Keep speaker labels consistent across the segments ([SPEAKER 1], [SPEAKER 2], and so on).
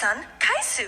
[SPEAKER 1] son, Kaisu.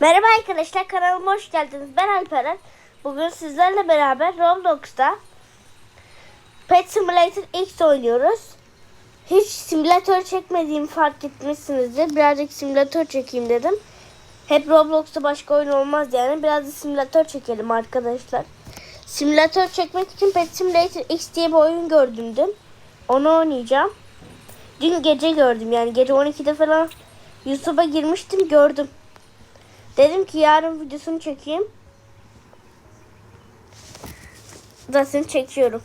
[SPEAKER 2] Merhaba arkadaşlar kanalıma hoş geldiniz. Ben Alperen. Bugün sizlerle beraber Roblox'ta Pet Simulator X oynuyoruz. Hiç simülatör çekmediğimi fark etmişsinizdir. Birazcık simülatör çekeyim dedim. Hep Roblox'ta başka oyun olmaz yani. Biraz da simülatör çekelim arkadaşlar. Simülatör çekmek için Pet Simulator X diye bir oyun gördüm dün. Onu oynayacağım. Dün gece gördüm yani gece 12'de falan YouTube'a girmiştim gördüm. Dedim ki yarın videosunu çekeyim. Zaten çekiyorum.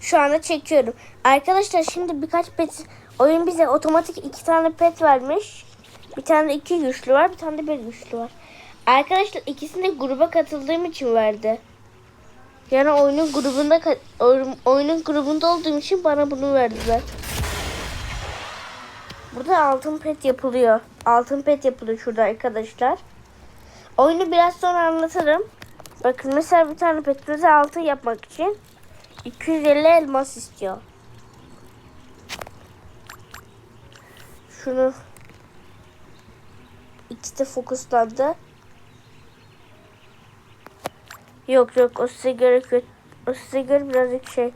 [SPEAKER 2] Şu anda çekiyorum. Arkadaşlar şimdi birkaç pet oyun bize otomatik iki tane pet vermiş. Bir tane iki güçlü var, bir tane de bir güçlü var. Arkadaşlar ikisini de gruba katıldığım için verdi. Yani oyunun grubunda oyunun grubunda olduğum için bana bunu verdiler. Burada altın pet yapılıyor. Altın pet yapılıyor şurada arkadaşlar. Oyunu biraz sonra anlatırım. Bakın mesela bir tane petimize altın yapmak için 250 elmas istiyor. Şunu ikisi de fokuslandı. Yok yok o size göre kötü. O size göre birazcık şey.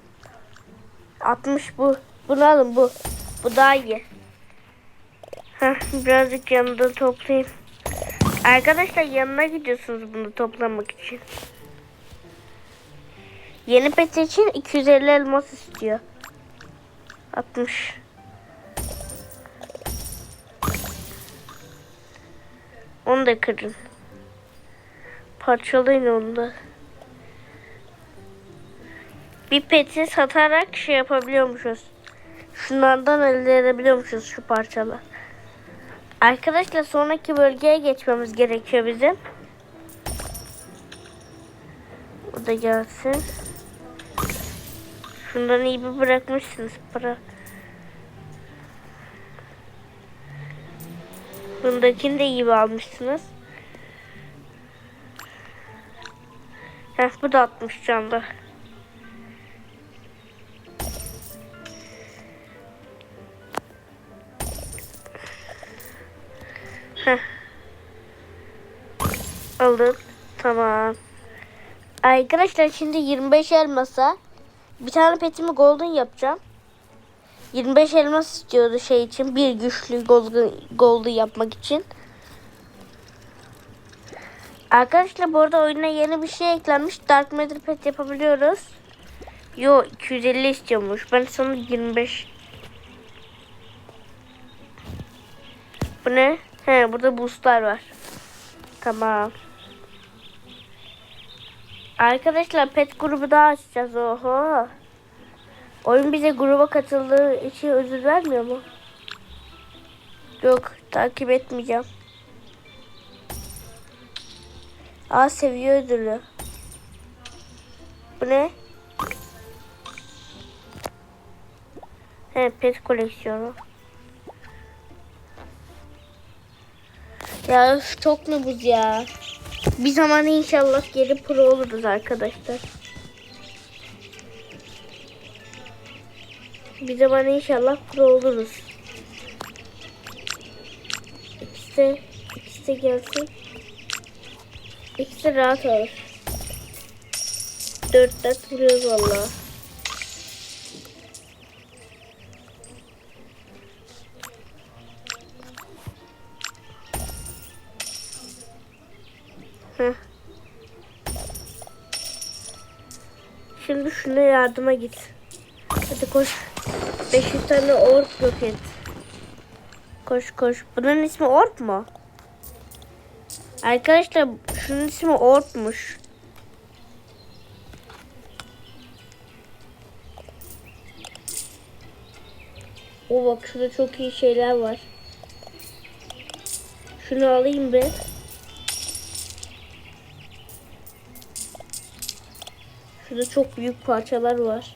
[SPEAKER 2] 60 bu. Bunu alın bu. Bu daha iyi. Birazcık yanında toplayayım. Arkadaşlar yanına gidiyorsunuz bunu toplamak için. Yeni pet için 250 elmas istiyor. 60. Onu da kırın. Parçalayın onu da. Bir peti satarak şey yapabiliyormuşuz. Şunlardan elde edebiliyormuşuz şu parçalar. Arkadaşlar sonraki bölgeye geçmemiz gerekiyor bizim. O da gelsin. Şundan iyi bir bırakmışsınız para. Bundakini de iyi almışsınız. Heh, bu da 60 canda. Alın. Tamam. Arkadaşlar şimdi 25 elmasa bir tane petimi golden yapacağım. 25 elmas istiyordu şey için. Bir güçlü golden, golden yapmak için. Arkadaşlar bu arada oyuna yeni bir şey eklenmiş. Dark Matter pet yapabiliyoruz. Yo 250 istiyormuş. Ben sana 25. Bu ne? He burada boostlar var. Tamam. Arkadaşlar pet grubu daha açacağız. Oho. Oyun bize gruba katıldığı için özür vermiyor mu? Yok takip etmeyeceğim. Aa seviye ödülü. Bu ne? He pet koleksiyonu. Ya öf, çok buz ya? Bir zaman inşallah geri pro oluruz arkadaşlar. Bir zaman inşallah pro oluruz. İkisi ikisi gelsin. İkisi rahat olur. Dört dört vuruyoruz valla. Şimdi şuna yardıma git. Hadi koş. 500 tane ork yok et. Koş koş. Bunun ismi ork mu? Arkadaşlar şunun ismi orkmuş. O bak şurada çok iyi şeyler var. Şunu alayım be. Şurada çok büyük parçalar var.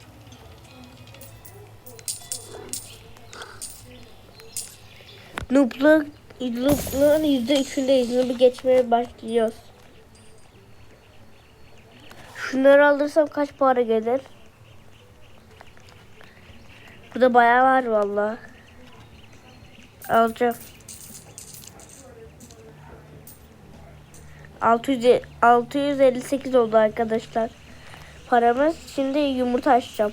[SPEAKER 2] Noob'luğun yüzde üçündeyiz. Noob'u geçmeye başlıyoruz. Şunları alırsam kaç para gelir? Burada bayağı var vallahi. Alacağım. 600, 658 oldu arkadaşlar. Paramız. Şimdi yumurta açacağım.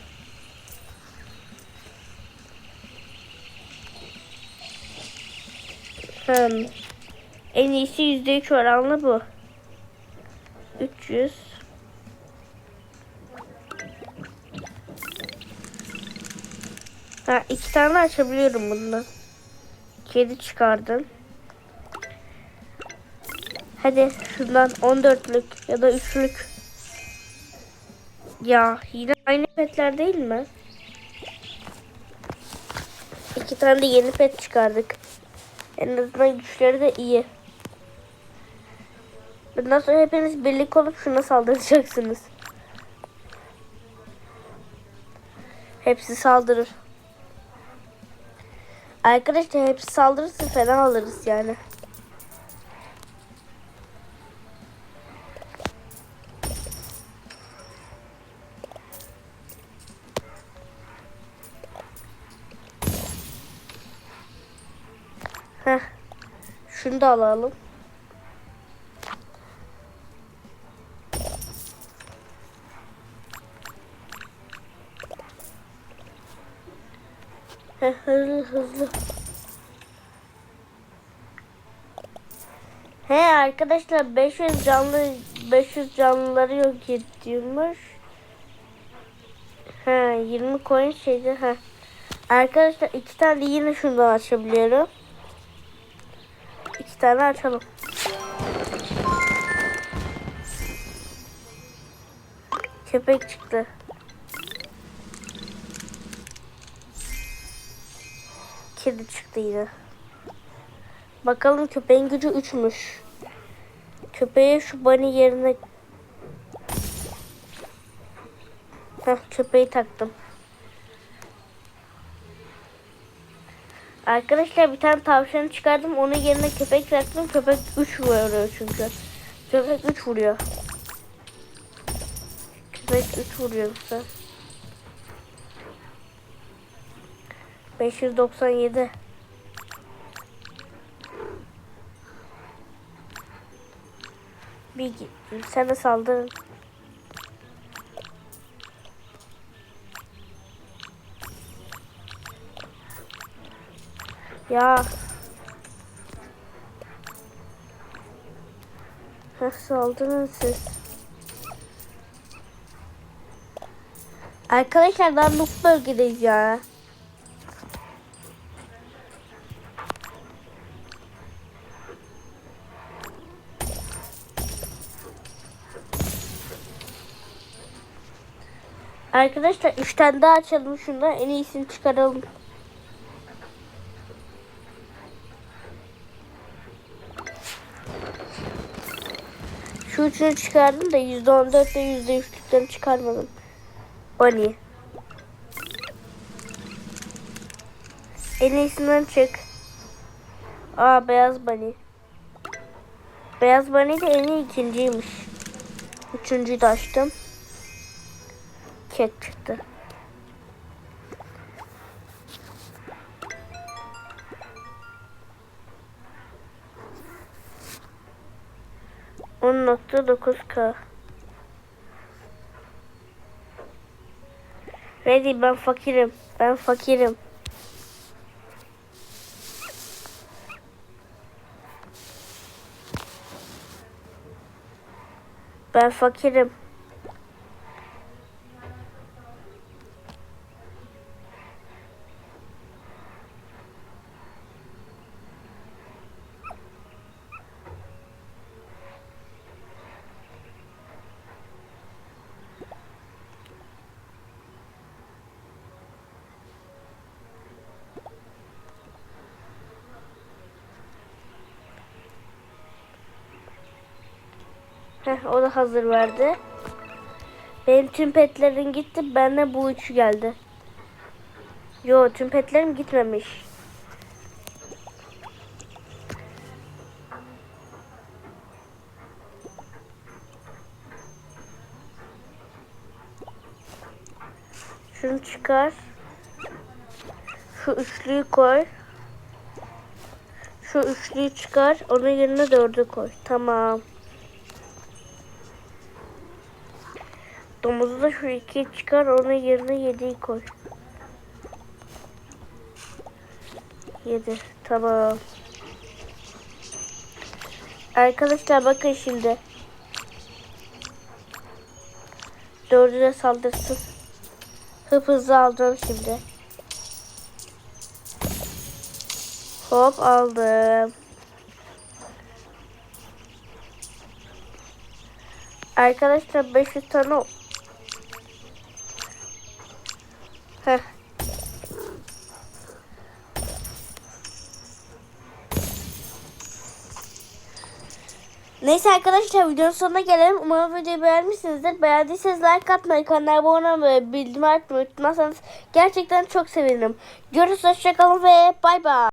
[SPEAKER 2] Hmm. En iyisi %3 oranlı bu. 300 Ha iki tane açabiliyorum bundan. Kedi çıkardım. Hadi şundan 14'lük ya da 3'lük. Ya yine aynı petler değil mi? İki tane de yeni pet çıkardık. En azından güçleri de iyi. Bundan sonra hepiniz birlik olup şuna saldıracaksınız. Hepsi saldırır. Arkadaşlar hepsi saldırırsa fena alırız yani. Heh. Şunu da alalım. Heh, hızlı hızlı. He arkadaşlar 500 canlı 500 canlıları yok ediyormuş. He 20 coin şeydi he. Arkadaşlar iki tane yine şundan açabiliyorum. Tane açalım. Köpek çıktı. Kedi çıktı yine. Bakalım köpeğin gücü 3'müş. Köpeğe şu bunny yerine Heh, köpeği taktım. Arkadaşlar bir tane tavşanı çıkardım. Onun yerine köpek taktım. Köpek 3 vuruyor çünkü. Köpek 3 vuruyor. Köpek 3 vuruyor bize. 597 Bir git. Sen de saldırın. Ya. Heh, saldırın siz. Arkadaşlar daha Noob bölgedeyiz ya. Arkadaşlar 3 tane daha açalım şunda en iyisini çıkaralım. Şu üçünü çıkardım da %14 ile %3'lüklerini çıkarmadım. Bunny. En iyisinden çık. Aa beyaz bunny. Beyaz bunny de en iyi ikinciymiş. Üçüncüyü de açtım. Ket çıktı. On nokta dokuz K. Ready ben fakirim. Ben fakirim. Ben fakirim. Heh, o da hazır verdi. Benim tüm petlerim gitti. Bende bu üçü geldi. Yo tüm petlerim gitmemiş. Şunu çıkar. Şu üçlüyü koy. Şu üçlüyü çıkar. Onun yerine dördü koy. Tamam. Domuzu da şu ikiyi çıkar. Onun yerine yediyi koy. Yedi. Tamam. Arkadaşlar bakın şimdi. Dördü de saldırsın. Hıp hızlı alacağım şimdi. Hop aldım. Arkadaşlar 500 tane Neyse arkadaşlar videonun sonuna gelelim. Umarım videoyu beğenmişsinizdir. Beğendiyseniz like atmayı, kanala abone olmayı bildirim açmayı unutmazsanız gerçekten çok sevinirim. Görüşürüz, hoşçakalın ve bay bay.